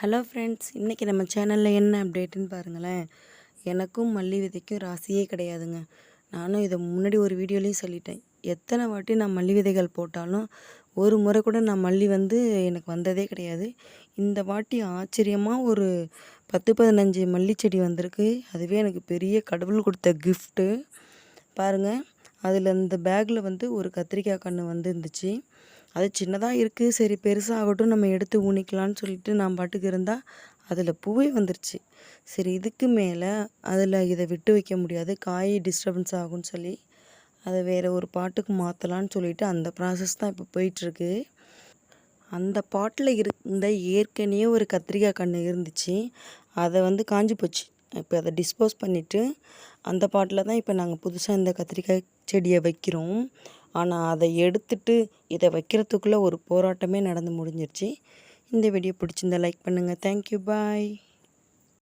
Hello friends இன்றைக்கி நம்ம சேனலில் என்ன அப்டேட்டுன்னு பாருங்களேன். எனக்கும் மல்லி விதைக்கும் ராசியே கிடையாதுங்க. நானும் இதை முன்னாடி ஒரு வீடியோலையும் சொல்லிட்டேன். எத்தனை வாட்டி நான் மல்லி விதைகள் போட்டாலும் ஒரு முறை கூட நான் மல்லி வந்து எனக்கு வந்ததே கிடையாது. இந்த வாட்டி ஆச்சரியமாக ஒரு பத்து பதினஞ்சு மல்லிச்செடி வந்திருக்கு. அதுவே எனக்கு பெரிய கடவுள் கொடுத்த கிஃப்ட்டு பாருங்கள் அதில் இந்த பேக்கில் வந்து ஒரு கத்திரிக்காய் கன்று வந்து இருந்துச்சு அது சின்னதாக இருக்குது சரி பெருசாகட்டும் நம்ம எடுத்து ஊனிக்கலான்னு சொல்லிட்டு நான் பாட்டுக்கு இருந்தால் அதில் பூவே வந்துருச்சு. சரி இதுக்கு மேலே அதில் இதை விட்டு வைக்க முடியாது காய் டிஸ்டர்பன்ஸ் ஆகும்னு சொல்லி அதை வேறு ஒரு பாட்டுக்கு மாற்றலான்னு சொல்லிட்டு அந்த ப்ராசஸ் தான் இப்போ போயிட்டுருக்கு. அந்த பாட்டில் இருந்த ஏற்கனவே ஒரு கத்திரிக்காய் கன்று இருந்துச்சு அதை வந்து காஞ்சி போச்சு. இப்போ அதை டிஸ்போஸ் பண்ணிவிட்டு அந்த பாட்டில் தான் இப்போ நாங்கள் புதுசாக இந்த கத்திரிக்காய் செடியை வைக்கிறோம். ஆனால் அதை எடுத்துட்டு இதை வைக்கிறதுக்குள்ளே ஒரு போராட்டமே நடந்து முடிஞ்சிருச்சு. இந்த வீடியோ பிடிச்சிருந்தா லைக் பண்ணுங்கள் தேங்க்யூ பாய்